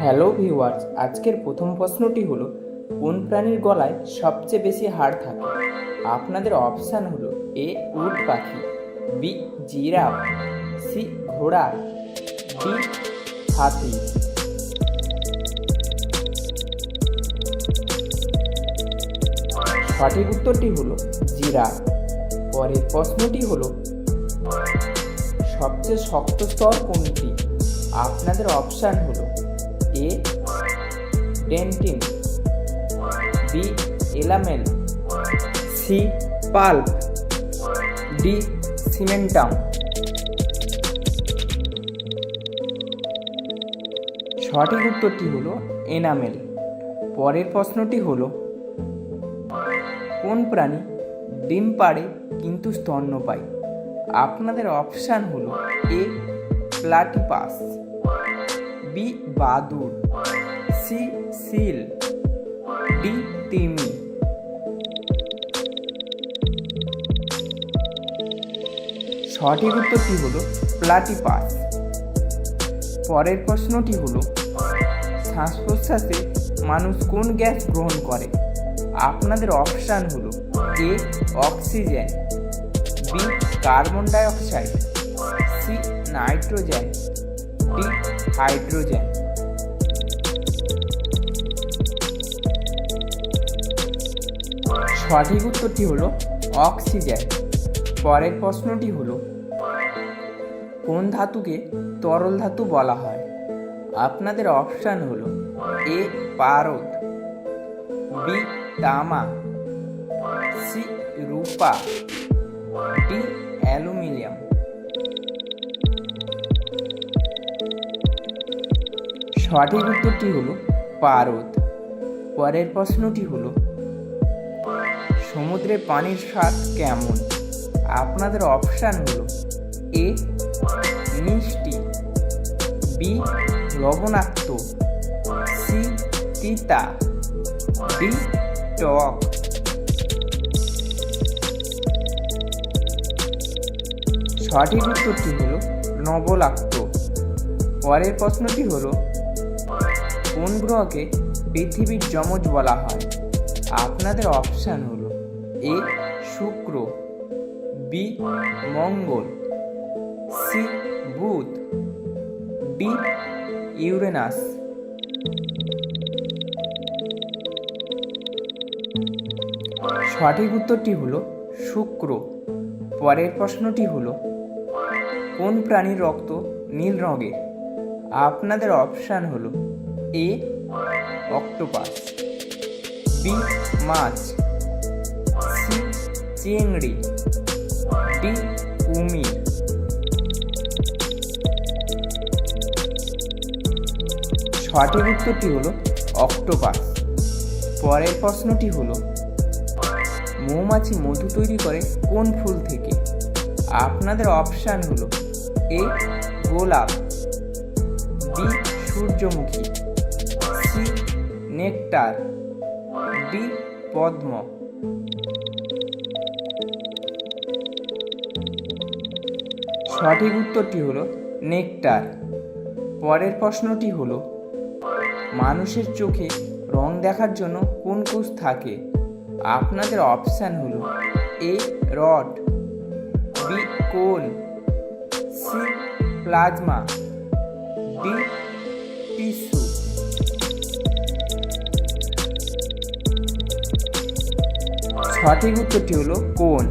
Hello viewers, আজকের প্রথম প্রশ্নটি হলো, কোন প্রাণীর গলায় সবচেয়ে বেশি হাড় থাকে? আপনাদের অপশান হলো, এ উট পাখি, বি জিরাফ, সি ঘোড়া, ডি হাতি। সঠিক উত্তরটি হলো, জিরাফ। পরের প্রশ্নটি হলো, সবচেয়ে শক্ত স্তর কোনটি? আপনাদের অপশান হলো A, dentin, B enamel C, pulp, D, cementum. সঠিক উত্তরটি হলো এনামেল। পরের প্রশ্নটি হলো, কোন প্রাণী ডিম পাড়ে কিন্তু স্তন্য পায় আপনাদের অপশান হলো এ প্লাটিপাস বি বাদুর সি, সিল। ডি, তিমি। সঠিক উত্তরটি হলো প্লাটিপাস পরের প্রশ্নটি হলো শ্বাস প্রশ্বাসে মানুষ কোন গ্যাস গ্রহণ করে? আপনাদের অপশান হলো A, oxygen, B, carbon dioxide. Nitrogen D hydrogen. সঠিক উত্তরটি হলো অক্সিজেন। পরের প্রশ্নটি হলো, কোন ধাতুকে তরল ধাতু বলা হয়? আপনাদের অপশান হলো, এ পারদ, বি তামা, সি রূপা, ডি অ্যালুমিনিয়াম। সঠিক উত্তরটি হলো পারদ। পরের প্রশ্নটি হলো, সমুদ্রে পানির স্বাদ কেমন? আপনাদের অপশান হলো, এ, মিষ্টি, বি লবণাক্ত সি, তিতা, ডি, টক। সঠিক উত্তরটি হলো নবলাক্ত। পরের প্রশ্নটি হলো কোন গ্রহকে পৃথিবীর যমজ বলা হয়? আপনাদের অপশান হলো এ, শুক্র, বি, মঙ্গল, সি, বুধ, ডি, ইউরেনাস। সঠিক উত্তরটি হলো শুক্র। পরের প্রশ্নটি হলো, কোন প্রাণীর রক্ত নীল রঙের? আপনাদের অপশান হলো এ অক্টোপাস, বি মাছ, সি চিংড়ি, ডি কুমির সঠিক উত্তরটি হলো অক্টোপাস। পরের প্রশ্নটি হলো, মৌমাছি মধু তৈরি করে কোন ফুল থেকে? আপনাদের অপশান হলো এ গোলাপ, বি সূর্যমুখী। নেকটার ডি পদ্ম। সঠিক উত্তরটি হলো নেকটার। পরের প্রশ্নটি হলো, মানুষের চোখে রং দেখার জন্য কোন কোষ থাকে? আপনাদের অপশান হলো A, rod, B, cone, C, plasma, D, tissue. সঠিক উত্তরটি হলো কোন?